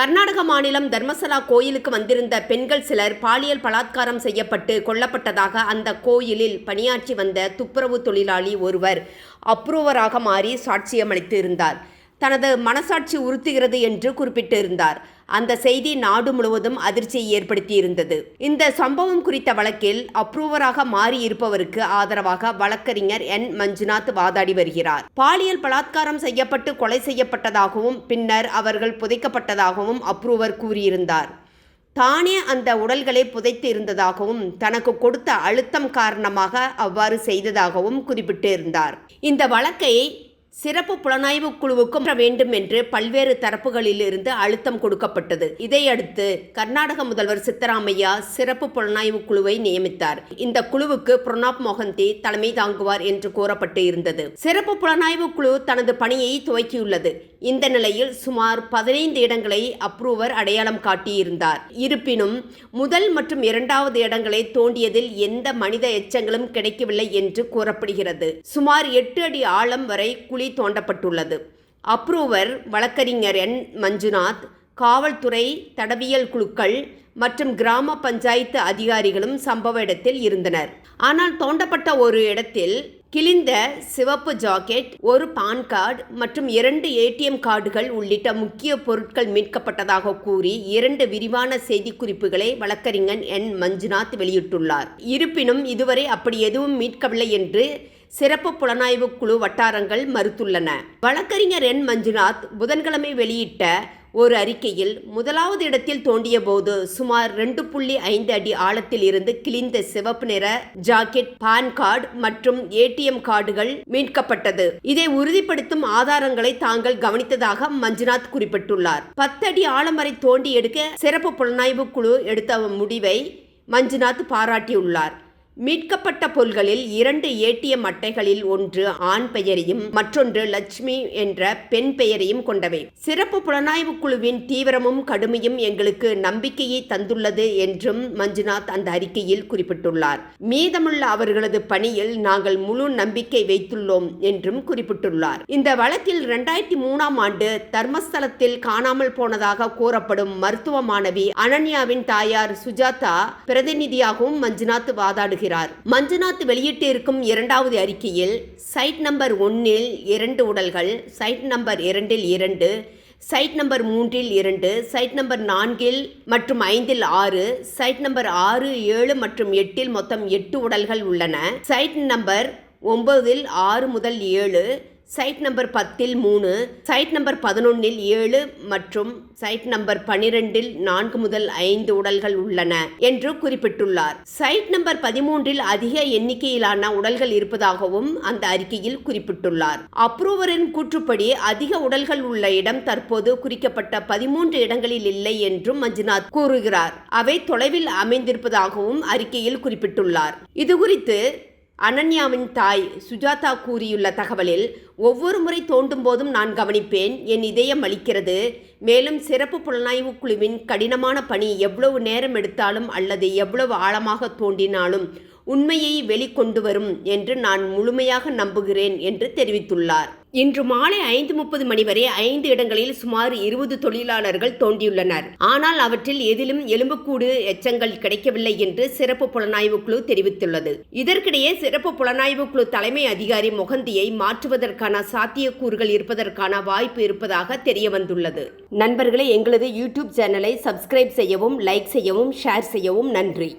கர்நாடக மாநிலம் தர்மசலா கோயிலுக்கு வந்திருந்த பெண்கள் சிலர் பாலியல் பலாத்காரம் செய்யப்பட்டு கொல்லப்பட்டதாக அந்த கோயிலில் பணியாற்றி வந்த துப்புரவு தொழிலாளி ஒருவர் அப்ரூவராக மாறி சாட்சியமளித்து இருந்தார் தனது மனசாட்சி உறுத்துகிறது என்று குறிப்பிட்டிருந்தார். அந்த செய்தி நாடு முழுவதும் அதிர்ச்சியை ஏற்படுத்தியிருந்தது. இந்த சம்பவம் குறித்த வழக்கில் அப்ரூவராக மாறி இருப்பவருக்கு ஆதரவாக வழக்கறிஞர் என். மஞ்சுநாத் வாதாடி வருகிறார். பாலியல் பலாத்காரம் செய்யப்பட்டு கொலை செய்யப்பட்டதாகவும் பின்னர் அவர்கள் புதைக்கப்பட்டதாகவும் அப்ரூவர் கூறியிருந்தார். தானே அந்த உடல்களை புதைத்து இருந்ததாகவும் தனக்கு கொடுத்த அழுத்தம் காரணமாக அவ்வாறு செய்ததாகவும் குறிப்பிட்டு இருந்தார் இந்த வழக்கை சிறப்பு புலனாய்வு குழுவுக்கும் வேண்டும் என்று பல்வேறு தரப்புகளிலிருந்து அழுத்தம் கொடுக்கப்பட்டது. இதையடுத்து கர்நாடக முதல்வர் சித்தராமையா சிறப்பு புலனாய்வு குழுவை நியமித்தார். இந்த குழுவுக்கு பிரணாப் மொஹந்தி தலைமை தாங்குவார் என்று கூறப்பட்டு இருந்தது. சிறப்பு புலனாய்வு குழு தனது பணியை துவக்கியுள்ளது. இந்த நிலையில் சுமார் பதினைந்து இடங்களை அப்ரூவர் அடையாளம் காட்டியிருந்தார். இருப்பினும் முதல் மற்றும் இரண்டாவது இடங்களை தோண்டியதில் எந்த மனித எச்சங்களும் கிடைக்கவில்லை என்று கூறப்படுகிறது. சுமார் எட்டு அடி ஆழம் வரை குழி தோண்டப்பட்டுள்ளது. அப்ரூவர் வழக்கறிஞர் என். மஞ்சுநாத் காவல்துறை தடவியல் குழுக்கள் மற்றும் கிராம பஞ்சாயத்து அதிகாரிகளும் சம்பவ இடத்தில் இருந்தனர். ஆனால் தோண்டப்பட்ட ஒரு இடத்தில் கிழிந்த சிவப்பு ஜாக்கெட் ஒரு பான் கார்டு மற்றும் இரண்டு ஏடிஎம் கார்டுகள் உள்ளிட்ட முக்கிய பொருட்கள் மீட்கப்பட்டதாக கூறி இரண்டு விரிவான செய்திக்குறிப்புகளை வழக்கறிஞர் என். மஞ்சுநாத் வெளியிட்டுள்ளார். இருப்பினும் இதுவரை அப்படி எதுவும் மீட்கவில்லை என்று சிறப்பு புலனாய்வு குழு வட்டாரங்கள் மறுத்துள்ளன. வழக்கறிஞர் என். மஞ்சுநாத் புதன்கிழமை வெளியிட்ட ஒரு அறிக்கையில் முதலாவது இடத்தில் தோண்டிய போது சுமார் ரெண்டு புள்ளி ஐந்து அடி ஆழத்தில் இருந்து கிழிந்த சிவப்பு நிற ஜாக்கெட் பான் கார்டு மற்றும் ஏடிஎம் கார்டுகள் மீட்கப்பட்டது. இதை உறுதிப்படுத்தும் ஆதாரங்களை தாங்கள் கவனித்ததாக மஞ்சுநாத் குறிப்பிட்டுள்ளார். பத்து அடி ஆழம் வரை தோண்டி எடுக்க சிறப்பு புலனாய்வு குழு எடுத்த முடிவை மஞ்சுநாத் பாராட்டியுள்ளார். மீட்கப்பட்ட பொருள்களில் இரண்டு ஏடிஎம் அட்டைகளில் ஒன்று ஆண் பெயரையும் மற்றொன்று லட்சுமி என்ற பெண் பெயரையும் கொண்டவை. சிறப்பு புலனாய்வு குழுவின் தீவிரமும் கடுமையும் எங்களுக்கு நம்பிக்கையை தந்துள்ளது என்றும் மஞ்சுநாத் அந்த அறிக்கையில் குறிப்பிட்டுள்ளார். மீதமுள்ள அவர்களது பணியில் நாங்கள் முழு நம்பிக்கை வைத்துள்ளோம் என்றும் குறிப்பிட்டுள்ளார். இந்த வழக்கில் இரண்டாயிரத்தி மூணாம் ஆண்டு தர்மஸ்தலத்தில் காணாமல் போனதாக கூறப்படும் மருத்துவ மாணவி அனன்யாவின் தாயார் சுஜாதா பிரதிநிதியாகவும் மஞ்சுநாத் வாதாடுகிறார். வருகிறார் மஞ்சுநாத் வெளியிட்டிருக்கும் இரண்டாவது அறிக்கையில் சைட் நம்பர் ஒன்னில் இரண்டு உடல்கள் சைட் நம்பர் இரண்டில் இரண்டு சைட் நம்பர் மூன்றில் இரண்டு சைட் நம்பர் நான்கில் மற்றும் ஐந்தில் ஆறு சைட் நம்பர் ஆறு ஏழு மற்றும் எட்டில் மொத்தம் எட்டு உடல்கள் உள்ளன. சைட் நம்பர் ஒன்பதில் ஆறு முதல் ஏழு சைட் நம்பர் பத்தில் மூணு சைட் நம்பர் பதினொன்னில் ஏழு மற்றும் சைட் நம்பர் பனிரெண்டில் நான்கு முதல் ஐந்து உடல்கள் உள்ளன என்று குறிப்பிட்டுள்ளார். சைட் நம்பர் பதிமூன்றில் அதிக எண்ணிக்கையிலான உடல்கள் இருப்பதாகவும் அந்த அறிக்கையில் குறிப்பிட்டுள்ளார். அப்ரூவரின் கூற்றுப்படி அதிக உடல்கள் உள்ள இடம் தற்போது குறிக்கப்பட்ட பதிமூன்று இடங்களில் இல்லை என்றும் மஞ்சுநாத் கூறுகிறார். அவை தொலைவில் அமைந்திருப்பதாகவும் அறிக்கையில் குறிப்பிட்டுள்ளார். இதுகுறித்து அனன்யாவின் தாய் சுஜாதா கூறியுள்ள தகவலில் ஒவ்வொரு முறை தோண்டும் போதும் நான் கவனிப்பேன். என் இதயம் அளிக்கிறது மேலும் சிறப்பு புலனாய்வு குழுவின் கடினமான பணி எவ்வளவு நேரம் எடுத்தாலும் அல்லது எவ்வளவு ஆழமாக தோண்டினாலும் உண்மையை வெளிக்கொண்டு வரும் என்று நான் முழுமையாக நம்புகிறேன் என்று தெரிவித்துள்ளார். இன்று மாலை ஐந்து முப்பது மணி வரை ஐந்து இடங்களில் சுமார் இருபது தொழிலாளர்கள் தோண்டியுள்ளனர் ஆனால் அவற்றில் எதிலும் எலும்புக்கூடு எச்சங்கள் கிடைக்கவில்லை என்று சிறப்பு புலனாய்வு குழு தெரிவித்துள்ளது. இதற்கிடையே சிறப்பு புலனாய்வு குழு தலைமை அதிகாரி மொகந்தியை மாற்றுவதற்கான சாத்தியக்கூறுகள் இருப்பதற்கான வாய்ப்பு இருப்பதாக தெரிய வந்துள்ளது நண்பர்களே எங்களது யூடியூப் சேனலை சப்ஸ்கிரைப் செய்யவும் லைக் செய்யவும் ஷேர் செய்யவும் நன்றி.